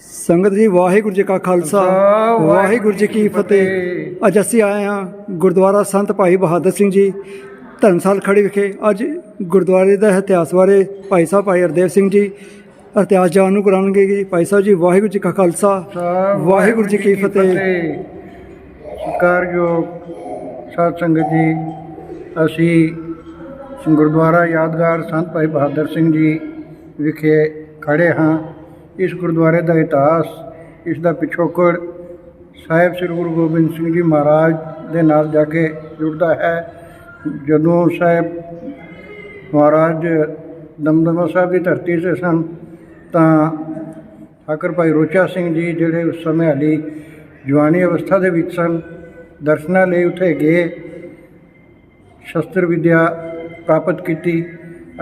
ਸੰਗਤ ਜੀ ਵਾਹਿਗੁਰੂ ਜੀ ਕਾ ਖਾਲਸਾ। ਵਾਹਿਗੁਰੂ ਜੀ ਕੀ ਫਤਿਹ। ਅੱਜ ਅਸੀਂ ਆਏ ਹਾਂ ਗੁਰਦੁਆਰਾ ਸੰਤ ਭਾਈ ਬਹਾਦਰ ਸਿੰਘ ਜੀ ਧਰਮਸਾਲ ਖੜੀ ਵਿਖੇ। ਅੱਜ ਗੁਰਦੁਆਰੇ ਦਾ ਇਤਿਹਾਸ ਬਾਰੇ ਭਾਈ ਸਾਹਿਬ ਭਾਈ ਹਰਦੇਵ ਸਿੰਘ ਜੀ ਇਤਿਹਾਸ ਜਾਣੂ ਕਰਾਉਣਗੇ ਜੀ। ਭਾਈ ਸਾਹਿਬ ਜੀ ਵਾਹਿਗੁਰੂ ਜੀ ਕਾ ਖਾਲਸਾ। ਵਾਹਿਗੁਰੂ ਜੀ ਕੀ ਫਤਿਹ। ਸਤਿਕਾਰਯੋਗ ਸਾਧ ਸੰਗਤ ਜੀ ਅਸੀਂ ਗੁਰਦੁਆਰਾ ਯਾਦਗਾਰ ਸੰਤ ਭਾਈ ਬਹਾਦਰ ਸਿੰਘ ਜੀ ਵਿਖੇ ਖੜੇ ਹਾਂ। ਇਸ ਗੁਰਦੁਆਰੇ ਦਾ ਇਤਿਹਾਸ, ਇਸ ਦਾ ਪਿਛੋਕੜ ਸਾਹਿਬ ਸ੍ਰੀ ਗੁਰੂ ਗੋਬਿੰਦ ਸਿੰਘ ਜੀ ਮਹਾਰਾਜ ਦੇ ਨਾਲ ਜਾ ਕੇ ਜੁੜਦਾ ਹੈ। ਜਦੋਂ ਸਾਹਿਬ ਮਹਾਰਾਜ ਦਮਦਮਾ ਸਾਹਿਬ ਦੀ ਧਰਤੀ 'ਤੇ ਸਨ, ਤਾਂ ਠਾਕਰ ਭਾਈ ਰੋਚਾ ਸਿੰਘ ਜੀ ਜਿਹੜੇ ਉਸ ਸਮੇਂ ਹਾਲੀ ਜਵਾਨੀ ਅਵਸਥਾ ਦੇ ਵਿੱਚ ਸਨ, ਦਰਸ਼ਨਾਂ ਲਈ ਉੱਥੇ ਗਏ, ਸ਼ਸਤਰ ਵਿਦਿਆ ਪ੍ਰਾਪਤ ਕੀਤੀ।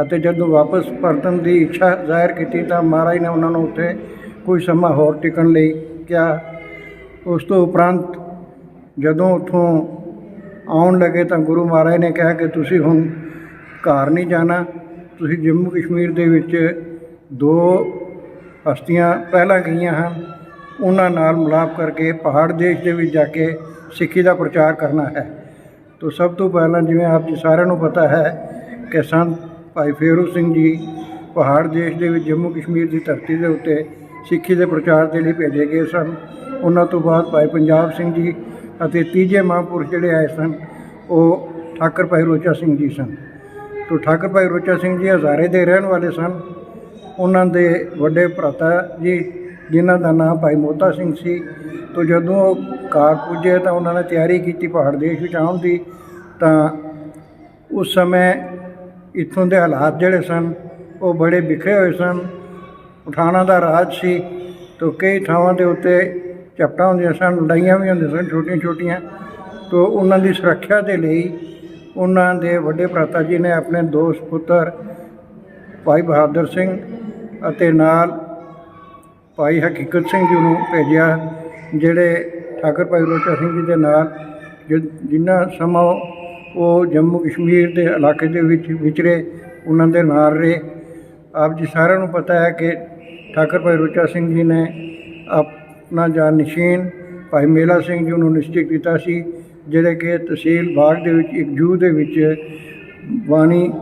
ਅਤੇ ਜਦੋਂ ਵਾਪਸ ਪਰਤਣ ਦੀ ਇੱਛਾ ਜ਼ਾਹਿਰ ਕੀਤੀ ਤਾਂ ਮਹਾਰਾਜ ਨੇ ਉਹਨਾਂ ਨੂੰ ਉੱਥੇ ਕੋਈ ਸਮਾਂ ਹੋਰ ਟਿਕਣ ਲਈ ਕਿਹਾ। ਉਸ ਤੋਂ ਉਪਰੰਤ ਜਦੋਂ ਉੱਥੋਂ ਆਉਣ ਲੱਗੇ ਤਾਂ ਗੁਰੂ ਮਹਾਰਾਜ ਨੇ ਕਿਹਾ ਕਿ ਤੁਸੀਂ ਹੁਣ ਘਰ ਨਹੀਂ ਜਾਣਾ। ਤੁਸੀਂ ਜੰਮੂ ਕਸ਼ਮੀਰ ਦੇ ਵਿੱਚ ਦੋ ਹਸਤੀਆਂ ਪਹਿਲਾਂ ਗਈਆਂ ਹਨ। ਉਹਨਾਂ ਨਾਲ ਮਿਲਾਪ ਕਰਕੇ ਪਹਾੜ ਦੇਸ਼ ਦੇ ਵਿੱਚ ਜਾ ਕੇ ਸਿੱਖੀ ਦਾ ਪ੍ਰਚਾਰ ਕਰਨਾ ਹੈ। ਤੋ ਸਭ ਤੋਂ ਪਹਿਲਾਂ ਜਿਵੇਂ ਆਪ ਜੀ ਸਾਰਿਆਂ ਨੂੰ ਪਤਾ ਹੈ ਕਿ ਸੰਤ ਭਾਈ ਫੇਰੂ ਸਿੰਘ ਜੀ ਪਹਾੜ ਦੇਸ਼ ਦੇ ਵਿੱਚ ਜੰਮੂ ਕਸ਼ਮੀਰ ਦੀ ਧਰਤੀ ਦੇ ਉੱਤੇ ਸਿੱਖੀ ਦੇ ਪ੍ਰਚਾਰ ਦੇ ਲਈ ਭੇਜੇ ਗਏ ਸਨ। ਉਹਨਾਂ ਤੋਂ ਬਾਅਦ ਭਾਈ ਪੰਜਾਬ ਸਿੰਘ ਜੀ ਅਤੇ ਤੀਜੇ ਮਹਾਂਪੁਰਸ਼ ਜਿਹੜੇ ਆਏ ਸਨ, ਉਹ ਠਾਕਰ ਭਾਈ ਰੋਚਾ ਸਿੰਘ ਜੀ ਸਨ। ਤੋ ਠਾਕਰ ਭਾਈ ਰੋਚਾ ਸਿੰਘ ਜੀ ਹਜ਼ਾਰੇ ਦੇ ਰਹਿਣ ਵਾਲੇ ਸਨ। ਉਹਨਾਂ ਦੇ ਵੱਡੇ ਭਰਾਤਾ ਜੀ, ਜਿਨ੍ਹਾਂ ਦਾ ਨਾਮ ਭਾਈ ਮੋਤਾ ਸਿੰਘ ਸੀ। ਤੋ ਜਦੋਂ ਉਹ ਕਾਰ ਪੁੱਜੇ ਤਾਂ ਉਹਨਾਂ ਨੇ ਤਿਆਰੀ ਕੀਤੀ ਪਹਾੜ ਦੇਸ਼ ਵਿੱਚ ਆਉਣ ਦੀ, ਤਾਂ ਉਸ ਸਮੇਂ ਇੱਥੋਂ ਦੇ ਹਾਲਾਤ ਜਿਹੜੇ ਸਨ, ਉਹ ਬੜੇ ਵਿਖਰੇ ਹੋਏ ਸਨ। ਪਠਾਣਾ ਦਾ ਰਾਜ ਸੀ ਤੋ ਕਈ ਥਾਵਾਂ ਦੇ ਉੱਤੇ ਝਪਟਾਂ ਹੁੰਦੀਆਂ ਸਨ, ਲੜਾਈਆਂ ਵੀ ਹੁੰਦੀਆਂ ਸਨ ਛੋਟੀਆਂ ਛੋਟੀਆਂ ਤੋ ਉਹਨਾਂ ਦੀ ਸੁਰੱਖਿਆ ਦੇ ਲਈ ਉਹਨਾਂ ਦੇ ਵੱਡੇ ਭਰਾਤਾ ਜੀ ਨੇ ਆਪਣੇ ਦੋਸਤ, ਪੁੱਤਰ ਭਾਈ ਬਹਾਦਰ ਸਿੰਘ ਅਤੇ ਨਾਲ ਭਾਈ ਹਕੀਕਤ ਸਿੰਘ ਜੀ ਨੂੰ ਭੇਜਿਆ, ਜਿਹੜੇ ਠਾਕਰ ਭਾਈ ਰੋਚਾ ਸਿੰਘ ਜੀ ਦੇ ਨਾਲ, ਜਿ- ਸਮਾਂ ਉਹ ਜੰਮੂ ਕਸ਼ਮੀਰ ਦੇ ਇਲਾਕੇ ਦੇ ਵਿੱਚ ਵਿਚਰੇ, ਉਹਨਾਂ ਦੇ ਨਾਲ ਰਹੇ। ਆਪ ਜੀ ਸਾਰਿਆਂ ਨੂੰ ਪਤਾ ਹੈ ਕਿ ਠਾਕਰ ਭਾਈ ਰੋਚਾ ਸਿੰਘ ਜੀ ਨੇ ਆਪਣਾ ਜਾਨ ਨਿਸ਼ੀਨ, ਭਾਈ ਮੇਲਾ ਸਿੰਘ ਜੀ ਨੂੰ ਨਿਸ਼ਚਿਤ ਕੀਤਾ ਸੀ, ਜਿਹੜੇ ਕਿ ਤਹਿਸੀਲ ਬਾਗ ਦੇ ਵਿੱਚ ਇੱਕ ਜੂ ਦੇ ਵਿੱਚ ਬਾਣੀ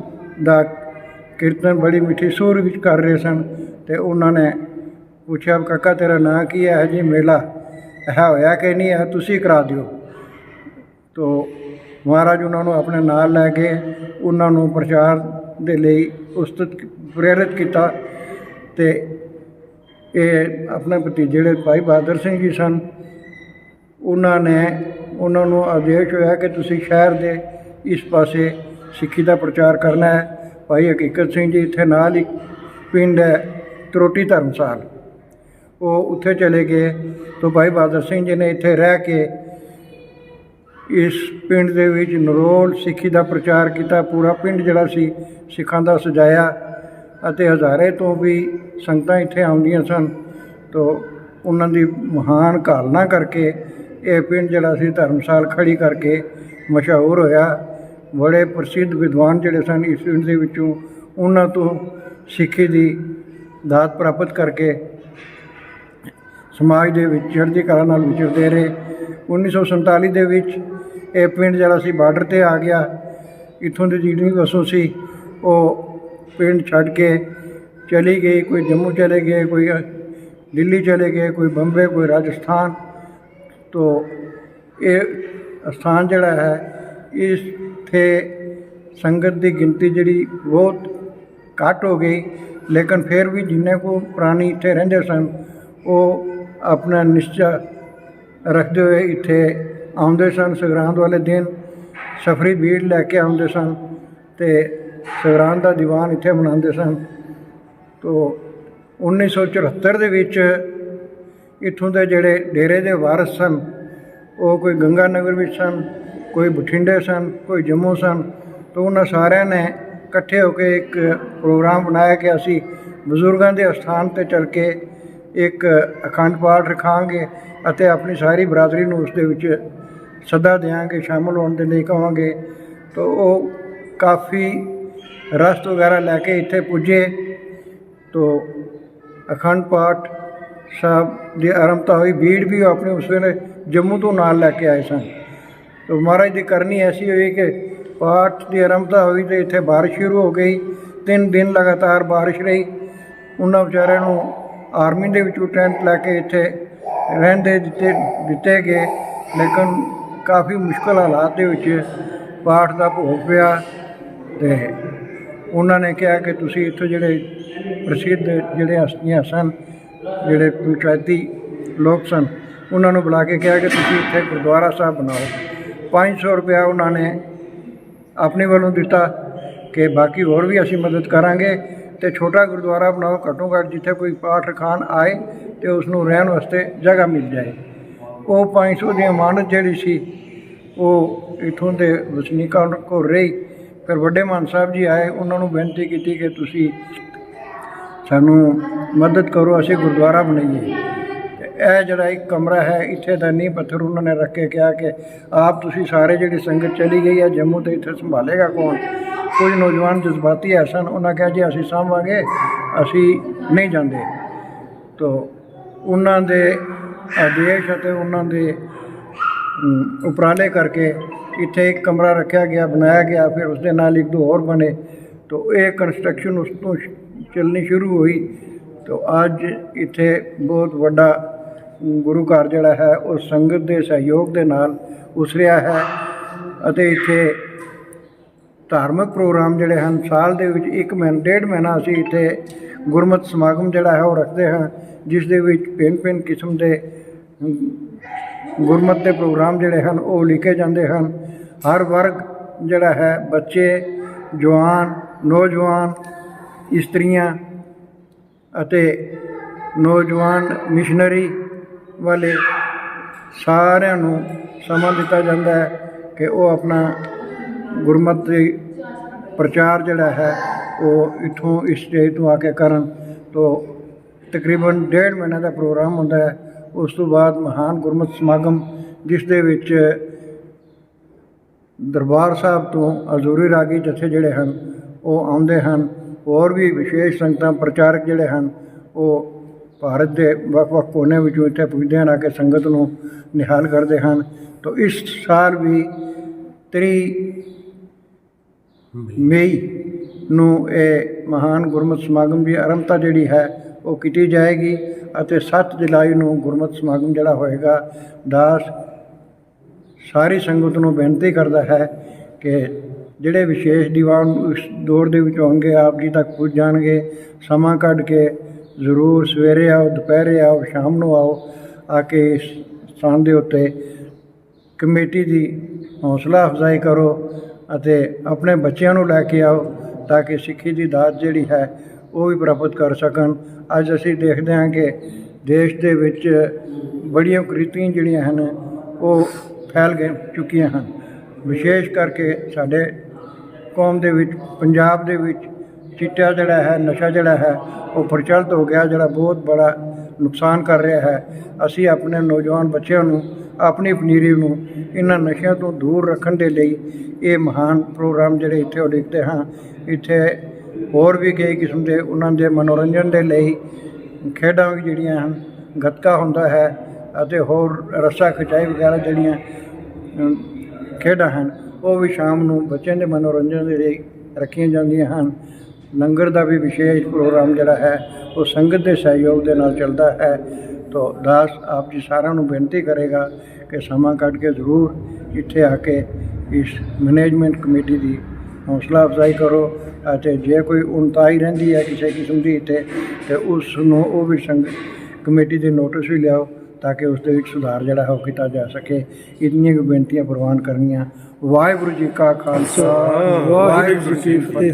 ਦਾ ਕੀਰਤਨ ਬੜੀ ਮਿੱਠੀ ਸੁਰ ਵਿੱਚ ਕਰ ਰਹੇ ਸਨ ਤੇ ਉਹਨਾਂ ਨੇ ਪੁੱਛਿਆ, ਕਾਕਾ, ਤੇਰਾ ਨਾਂ ਕੀ ਹੈ? ਜੀ ਮੇਲਾ, ਇਹ ਹੋਇਆ ਕਿ ਨਹੀਂ? ਹੈ ਤੁਸੀਂ ਕਰਾ ਦਿਓ। ਤੋ ਮਹਾਰਾਜ ਉਹਨਾਂ ਨੂੰ ਆਪਣੇ ਨਾਲ ਲੈ ਕੇ ਉਹਨਾਂ ਨੂੰ ਪ੍ਰਚਾਰ ਦੇ ਲਈ ਉਸਤਤ ਪ੍ਰੇਰਿਤ ਕੀਤਾ ਤੇ ਇਹ ਆਪਣੇ ਭਤੀਜੇ ਜਿਹੜੇ ਭਾਈ ਬਹਾਦਰ ਸਿੰਘ ਜੀ ਸਨ, ਉਹਨਾਂ ਨੇ ਉਹਨਾਂ ਨੂੰ ਆਦੇਸ਼ ਹੋਇਆ ਕਿ ਤੁਸੀਂ ਸ਼ਹਿਰ ਦੇ ਇਸ ਪਾਸੇ ਸਿੱਖੀ ਦਾ ਪ੍ਰਚਾਰ ਕਰਨਾ ਹੈ। ਭਾਈ ਹਕੀਕਤ ਸਿੰਘ ਜੀ ਇੱਥੇ ਨਾਲ ਇੱਕ ਪਿੰਡ ਹੈ ਤਰੋਟੀ ਧਰਮਸਾਲ। ਉਹ ਉੱਥੇ ਚਲੇ ਗਏ ਤਾਂ ਭਾਈ ਬਹਾਦਰ ਸਿੰਘ ਜੀ ਨੇ ਇੱਥੇ ਰਹਿ ਕੇ ਇਸ ਪਿੰਡ ਦੇ ਵਿੱਚ ਨਰੋਲ ਸਿੱਖੀ ਦਾ ਪ੍ਰਚਾਰ ਕੀਤਾ, ਪੂਰਾ ਪਿੰਡ ਜਿਹੜਾ ਸੀ, ਸਿੱਖਾਂ ਦਾ ਸਜਾਇਆ ਅਤੇ ਹਜ਼ਾਰੇ ਤੋਂ ਵੀ ਸੰਗਤਾਂ ਇੱਥੇ ਆਉਂਦੀਆਂ ਸਨ। ਤੋਂ ਉਹਨਾਂ ਦੀ ਮਹਾਨ ਘਾਲਣਾ ਕਰਕੇ ਇਹ ਪਿੰਡ ਜਿਹੜਾ ਸੀ, ਧਰਮਸਾਲ ਖੜੀ ਕਰਕੇ ਮਸ਼ਹੂਰ ਹੋਇਆ। ਬੜੇ ਪ੍ਰਸਿੱਧ ਵਿਦਵਾਨ ਜਿਹੜੇ ਸਨ ਇਸ ਪਿੰਡ ਦੇ ਵਿੱਚੋਂ, ਉਹਨਾਂ ਤੋਂ ਸਿੱਖੀ ਦੀ ਦਾਤ ਪ੍ਰਾਪਤ ਕਰਕੇ ਸਮਾਜ ਦੇ ਵਿੱਚ ਚੜ੍ਹਦੀ ਕਲਾ ਨਾਲ ਵਿਚਰਦੇ ਰਹੇ। 1947 ਦੇ ਵਿੱਚ ਇਹ ਪਿੰਡ ਜਿਹੜਾ ਸੀ ਬਾਰਡਰ ਤੇ ਆ ਗਿਆ। ਇੱਥੋਂ ਦੀ ਜਿਹੜੀ ਵਸੋਂ ਸੀ, ਉਹ ਪਿੰਡ ਛੱਡ ਕੇ ਚਲੀ ਗਈ। ਕੋਈ ਜੰਮੂ ਚਲੇ ਗਏ, ਕੋਈ ਦਿੱਲੀ ਚਲੇ ਗਏ, ਕੋਈ ਬੰਬੇ, ਕੋਈ ਰਾਜਸਥਾਨ। ਤੋਂ ਇਹ ਸਥਾਨ ਜਿਹੜਾ ਹੈ ਇਸ ਇੱਥੇ ਸੰਗਤ ਦੀ ਗਿਣਤੀ ਜਿਹੜੀ ਬਹੁਤ ਘੱਟ ਹੋ ਗਈ। ਲੇਕਿਨ ਫਿਰ ਵੀ ਜਿੰਨੇ ਕੋ ਪ੍ਰਾਣੀ ਇੱਥੇ ਰਹਿੰਦੇ ਸਨ, ਉਹ ਆਪਣਾ ਨਿਸ਼ਚਾ ਰੱਖਦੇ ਹੋਏ ਇੱਥੇ ਆਉਂਦੇ ਸਨ, ਸੰਗਰਾਂਦ ਵਾਲੇ ਦਿਨ ਸਫਰੀ ਬੀੜ ਲੈ ਕੇ ਆਉਂਦੇ ਸਨ ਤੇ ਸੰਗਰਾਂਦ ਦਾ ਦੀਵਾਨ ਇੱਥੇ ਮਨਾਉਂਦੇ ਸਨ। ਤੋ 1974 ਦੇ ਵਿੱਚ ਇੱਥੋਂ ਦੇ ਜਿਹੜੇ ਡੇਰੇ ਦੇ ਵਾਰਸ ਸਨ, ਉਹ ਕੋਈ ਗੰਗਾ ਨਗਰ ਵਿੱਚ ਸਨ, ਕੋਈ ਬਠਿੰਡੇ ਸਨ, ਕੋਈ ਜੰਮੂ ਸਨ, ਤਾਂ ਉਹਨਾਂ ਸਾਰਿਆਂ ਨੇ ਇਕੱਠੇ ਹੋ ਕੇ ਇੱਕ ਪ੍ਰੋਗਰਾਮ ਬਣਾਇਆ ਕਿ ਅਸੀਂ ਬਜ਼ੁਰਗਾਂ ਦੇ ਅਸਥਾਨ ਤੇ ਚੱਲ ਕੇ ਇੱਕ ਅਖੰਡ ਪਾਠ ਰਖਾਂਗੇ ਅਤੇ ਆਪਣੀ ਸਾਰੀ ਬਰਾਦਰੀ ਨੂੰ ਉਸ ਦੇ ਵਿੱਚ ਸੱਦਾ ਦਿਆਂਗੇ, ਸ਼ਾਮਲ ਹੋਣ ਦੇ ਲਈ ਕਹਾਂਗੇ। ਤਾਂ ਉਹ ਕਾਫੀ ਰਸਤ ਵਗੈਰਾ ਲੈ ਕੇ ਇੱਥੇ ਪੁੱਜੇ। ਤੋ ਅਖੰਡ ਪਾਠ ਸਾਹਿਬ ਦੀ ਆਰੰਭਤਾ ਹੋਈ। ਭੀੜ ਵੀ ਉਹ ਆਪਣੇ ਉਸ ਵੇਲੇ ਜੰਮੂ ਤੋਂ ਨਾਲ ਲੈ ਕੇ ਆਏ ਸਨ। ਤੋ ਮਹਾਰਾਜ ਦੀ ਕਰਨੀ ਐਸੀ ਹੋਈ ਕਿ ਪਾਠ ਦੀ ਆਰੰਭਤਾ ਹੋਈ ਤੇ ਇੱਥੇ ਬਾਰਿਸ਼ ਸ਼ੁਰੂ ਹੋ ਗਈ। ਤਿੰਨ ਦਿਨ ਲਗਾਤਾਰ ਬਾਰਿਸ਼ ਰਹੀ। ਉਹਨਾਂ ਵਿਚਾਰਿਆਂ ਨੂੰ ਆਰਮੀ ਦੇ ਵਿੱਚੋਂ ਟੈਂਟ ਲੈ ਕੇ ਇੱਥੇ ਰਹਿੰਦੇ ਦਿੱਤੇ ਦਿੱਤੇ ਗਏ। ਲੇਕਿਨ ਕਾਫੀ ਮੁਸ਼ਕਲ ਹਾਲਾਤ ਦੇ ਵਿੱਚ ਪਾਠ ਦਾ ਭੋਗ ਪਿਆ ਤੇ ਉਹਨਾਂ ਨੇ ਕਿਹਾ ਕਿ ਤੁਸੀਂ ਇੱਥੋਂ ਜਿਹੜੇ ਪ੍ਰਸਿੱਧ ਜਿਹੜੇ ਹਸਤੀਆਂ ਸਨ, ਜਿਹੜੇ ਪੰਚਾਇਤੀ ਲੋਕ ਸਨ, ਉਹਨਾਂ ਨੂੰ ਬੁਲਾ ਕੇ ਕਿਹਾ ਕਿ ਤੁਸੀਂ ਇੱਥੇ ਗੁਰਦੁਆਰਾ ਸਾਹਿਬ ਬਣਾਓ। 500 ਰੁਪਇਆ ਉਹਨਾਂ ਨੇ ਆਪਣੇ ਵੱਲੋਂ ਦਿੱਤਾ ਕਿ ਬਾਕੀ ਹੋਰ ਵੀ ਅਸੀਂ ਮਦਦ ਕਰਾਂਗੇ ਤੇ ਛੋਟਾ ਗੁਰਦੁਆਰਾ ਬਣਾਓ, ਘੱਟੋ ਘੱਟ ਜਿੱਥੇ ਕੋਈ ਪਾਠ ਰਖਾਣ ਆਏ ਤੇ ਉਸ ਨੂੰ ਰਹਿਣ ਵਾਸਤੇ ਜਗ੍ਹਾ ਮਿਲ ਜਾਏ। ਉਹ 500 ਦੀ ਅਮਾਨਤ ਜਿਹੜੀ ਸੀ, ਉਹ ਇਥੋਂ ਦੇ ਵਸਨੀਕਾਂ ਕੋਲ ਰਹੀ। ਫਿਰ ਵੱਡੇ ਮਾਨ ਸਾਹਿਬ ਜੀ ਆਏ, ਉਹਨਾਂ ਨੂੰ ਬੇਨਤੀ ਕੀਤੀ ਕਿ ਤੁਸੀਂ ਸਾਨੂੰ ਮਦਦ ਕਰੋ, ਅਸੀਂ ਗੁਰਦੁਆਰਾ ਬਣਾਈਏ। ਇਹ ਜਿਹੜਾ ਇੱਕ ਕਮਰਾ ਹੈ, ਇੱਥੇ ਦਾ ਨੀਂਹ ਪੱਥਰ ਉਹਨਾਂ ਨੇ ਰੱਖ ਕੇ ਕਿਹਾ ਕਿ ਆਪ ਤੁਸੀਂ ਸਾਰੇ ਜਿਹੜੀ ਸੰਗਤ ਚਲੀ ਗਈ ਹੈ, ਜੰਮੂ ਤੇ ਇੱਥੇ ਸੰਭਾਲੇਗਾ ਕੌਣ? ਕੁਝ ਨੌਜਵਾਨ ਜਜ਼ਬਾਤੀ ਐ ਸਨ, ਉਹਨਾਂ ਕਿਹਾ, ਜੀ ਅਸੀਂ ਸਾਂਭਾਂਗੇ, ਅਸੀਂ ਨਹੀਂ ਜਾਂਦੇ। ਤੋ ਉਹਨਾਂ ਦੇ ਆਦੇਸ਼ ਅਤੇ ਉਹਨਾਂ ਦੇ ਉਪਰਾਲੇ ਕਰਕੇ ਇੱਥੇ ਇੱਕ ਕਮਰਾ ਰੱਖਿਆ ਗਿਆ, ਬਣਾਇਆ ਗਿਆ, ਫਿਰ ਉਸ ਦੇ ਨਾਲ ਇੱਕ ਦੋ ਹੋਰ ਬਣੇ। ਤੋ ਇਹ ਕੰਸਟਰਕਸ਼ਨ ਉਸ ਤੋਂ ਚੱਲਣੀ ਸ਼ੁਰੂ ਹੋਈ। ਤੋ ਅੱਜ ਇੱਥੇ ਬਹੁਤ ਵੱਡਾ ਗੁਰੂ ਘਰ ਜਿਹੜਾ ਹੈ, ਉਹ ਸੰਗਤ ਦੇ ਸਹਿਯੋਗ ਦੇ ਨਾਲ ਉਸਰਿਆ ਹੈ ਅਤੇ ਇੱਥੇ ਧਾਰਮਿਕ ਪ੍ਰੋਗਰਾਮ ਜਿਹੜੇ ਹਨ, ਸਾਲ ਦੇ ਵਿੱਚ ਇੱਕ ਮਹੀਨਾ, ਡੇਢ ਮਹੀਨਾ ਅਸੀਂ ਇੱਥੇ ਗੁਰਮਤਿ ਸਮਾਗਮ ਜਿਹੜਾ ਹੈ ਉਹ ਰੱਖਦੇ ਹਾਂ ਜਿਸ ਦੇ ਵਿੱਚ ਭਿੰਨ ਭਿੰਨ ਕਿਸਮ ਦੇ ਗੁਰਮਤ ਦੇ ਪ੍ਰੋਗਰਾਮ ਜਿਹੜੇ ਹਨ, ਉਹ ਲਿਖੇ ਜਾਂਦੇ ਹਨ। ਹਰ ਵਰਗ ਜਿਹੜਾ ਹੈ, ਬੱਚੇ, ਜਵਾਨ, ਨੌਜਵਾਨ, ਇਸਤਰੀਆਂ ਅਤੇ ਨੌਜਵਾਨ ਮਿਸ਼ਨਰੀ ਵਾਲੇ ਸਾਰਿਆਂ ਨੂੰ ਸਮਾਂ ਦਿੱਤਾ ਜਾਂਦਾ ਹੈ ਕਿ ਉਹ ਆਪਣਾ ਗੁਰਮਤ ਗੁਰਮਤਿ ਪ੍ਰਚਾਰ ਜਿਹੜਾ ਹੈ ਉਹ ਇੱਥੋਂ ਇਸ ਸਟੇਜ ਤੋਂ ਆ ਕੇ ਕਰਨ ਤੋਂ ਤਕਰੀਬਨ ਡੇਢ ਮਹੀਨੇ ਦਾ ਪ੍ਰੋਗਰਾਮ ਹੁੰਦਾ ਹੈ। ਉਸ ਤੋਂ ਬਾਅਦ ਮਹਾਨ ਗੁਰਮਤਿ ਸਮਾਗਮ, ਜਿਸ ਦੇ ਵਿੱਚ ਦਰਬਾਰ ਸਾਹਿਬ ਤੋਂ ਹਜ਼ੂਰੀ ਰਾਗੀ ਜਥੇ ਜਿਹੜੇ ਹਨ, ਉਹ ਆਉਂਦੇ ਹਨ। ਹੋਰ ਵੀ ਵਿਸ਼ੇਸ਼ ਸੰਗਤਾਂ, ਪ੍ਰਚਾਰਕ ਜਿਹੜੇ ਹਨ, ਉਹ ਭਾਰਤ ਦੇ ਵੱਖ-ਵੱਖ ਕੋਨੇ ਵਿੱਚੋਂ ਇੱਥੇ ਪੁੱਜਦੇ ਹਨ, ਆ ਕੇ ਸੰਗਤ ਨੂੰ ਨਿਹਾਲ ਕਰਦੇ ਹਨ। ਤਾਂ ਇਸ ਸਾਲ ਵੀ 3 ਮਈ ਨੂੰ ਇਹ ਮਹਾਨ ਗੁਰਮਤਿ ਸਮਾਗਮ ਦੀ ਆਰੰਭਤਾ ਜਿਹੜੀ ਹੈ, ਉਹ ਕੀਤੀ ਜਾਏਗੀ ਅਤੇ 7 ਜੁਲਾਈ ਨੂੰ ਗੁਰਮਤਿ ਸਮਾਗਮ ਜਿਹੜਾ ਹੋਏਗਾ, ਦਾਸ ਸਾਰੀ ਸੰਗਤ ਨੂੰ ਬੇਨਤੀ ਕਰਦਾ ਹੈ ਕਿ ਜਿਹੜੇ ਵਿਸ਼ੇਸ਼ ਦੀਵਾਨ ਇਸ ਦੌਰ ਦੇ ਵਿੱਚ ਹੋਣਗੇ ਆਪ ਜੀ ਤੱਕ ਪੁੱਜ ਜਾਣਗੇ। ਸਮਾਂ ਕੱਢ ਕੇ ਜ਼ਰੂਰ ਸਵੇਰੇ ਆਓ, ਦੁਪਹਿਰੇ ਆਓ, ਸ਼ਾਮ ਨੂੰ ਆਓ, ਆ ਕੇ ਇਸ ਸਥਾਨ ਦੇ ਉੱਤੇ ਕਮੇਟੀ ਦੀ ਹੌਸਲਾ ਅਫਜ਼ਾਈ ਕਰੋ ਅਤੇ ਆਪਣੇ ਬੱਚਿਆਂ ਨੂੰ ਲੈ ਕੇ ਆਓ। ਤਾਂ ਕਿ ਸਿੱਖੀ ਦੀ ਦਾਤ ਜਿਹੜੀ ਹੈ ਉਹ ਵੀ ਪ੍ਰਾਪਤ ਕਰ ਸਕਣ। ਅੱਜ ਅਸੀਂ ਦੇਖਦੇ ਹਾਂ ਕਿ ਦੇਸ਼ ਦੇ ਵਿੱਚ ਬੜੀਆਂ ਕੁਰੀਤੀਆਂ ਜਿਹੜੀਆਂ ਹਨ, ਉਹ ਫੈਲ ਗਏ, ਚੁੱਕੀਆਂ ਹਨ। ਵਿਸ਼ੇਸ਼ ਕਰਕੇ ਸਾਡੇ ਕੌਮ ਦੇ ਵਿੱਚ, ਪੰਜਾਬ ਦੇ ਵਿੱਚ ਚਿੱਟਾ ਜਿਹੜਾ ਹੈ, ਨਸ਼ਾ ਜਿਹੜਾ ਹੈ, ਉਹ ਪ੍ਰਚਲਿਤ ਹੋ ਗਿਆ, ਜਿਹੜਾ ਬਹੁਤ ਬੜਾ ਨੁਕਸਾਨ ਕਰ ਰਿਹਾ ਹੈ। ਅਸੀਂ ਆਪਣੇ ਨੌਜਵਾਨ ਬੱਚਿਆਂ ਨੂੰ, ਆਪਣੀ ਪਨੀਰੀ ਨੂੰ ਇਹਨਾਂ ਨਸ਼ਿਆਂ ਤੋਂ ਦੂਰ ਰੱਖਣ ਦੇ ਲਈ ਇਹ ਮਹਾਨ ਪ੍ਰੋਗਰਾਮ ਜਿਹੜੇ ਇੱਥੇ ਉਡੀਕਦੇ ਹਾਂ। ਇੱਥੇ ਹੋਰ ਵੀ ਕਈ ਕਿਸਮ ਦੇ ਉਹਨਾਂ ਦੇ ਮਨੋਰੰਜਨ ਦੇ ਲਈ ਖੇਡਾਂ ਵੀ ਜਿਹੜੀਆਂ ਹਨ, ਗੱਤਕਾ ਹੁੰਦਾ ਹੈ ਅਤੇ ਹੋਰ ਰੱਸਾ ਖਿਚਾਈ ਵਗੈਰਾ ਜਿਹੜੀਆਂ ਖੇਡਾਂ ਹਨ, ਉਹ ਵੀ ਸ਼ਾਮ ਨੂੰ ਬੱਚਿਆਂ ਦੇ ਮਨੋਰੰਜਨ ਦੇ ਲਈ ਰੱਖੀਆਂ ਜਾਂਦੀਆਂ ਹਨ। ਲੰਗਰ ਦਾ ਵੀ ਵਿਸ਼ੇਸ਼ ਪ੍ਰੋਗਰਾਮ ਜਿਹੜਾ ਹੈ, ਉਹ ਸੰਗਤ ਦੇ ਸਹਿਯੋਗ ਦੇ ਨਾਲ ਚੱਲਦਾ ਹੈ। ਤੋ ਦਾਸ ਆਪ ਜੀ ਸਾਰਿਆਂ ਨੂੰ ਬੇਨਤੀ ਕਰੇਗਾ ਕਿ ਸਮਾਂ ਕੱਢ ਕੇ ਜ਼ਰੂਰ ਇੱਥੇ ਆ ਕੇ ਇਸ ਮੈਨੇਜਮੈਂਟ ਕਮੇਟੀ ਦੀ ਹੌਸਲਾ ਅਫਜ਼ਾਈ ਕਰੋ ਅਤੇ ਜੇ ਕੋਈ ਉਣਤਾਈ ਰਹਿੰਦੀ ਹੈ ਕਿਸੇ ਕਿਸਮ ਦੀ ਇੱਥੇ ਤੇ ਉਸ ਨੂੰ ਉਹ ਵੀ ਸੰਗ ਕਮੇਟੀ ਦੇ ਨੋਟਿਸ ਵੀ ਲਿਆਓ ਤਾਂ ਕਿ ਉਸ ਦੇ ਵਿੱਚ ਸੁਧਾਰ ਜਿਹੜਾ ਹੈ ਉਹ ਕੀਤਾ ਜਾ ਸਕੇ। ਇੰਨੀਆਂ ਕੁ ਬੇਨਤੀਆਂ ਪ੍ਰਵਾਨ ਕਰਨੀਆਂ। ਵਾਹਿਗੁਰੂ ਜੀ ਕਾ ਖਾਲਸਾ ਵਾਹਿਗੁਰੂ ਜੀ ਕੀ ਫਤਿਹ।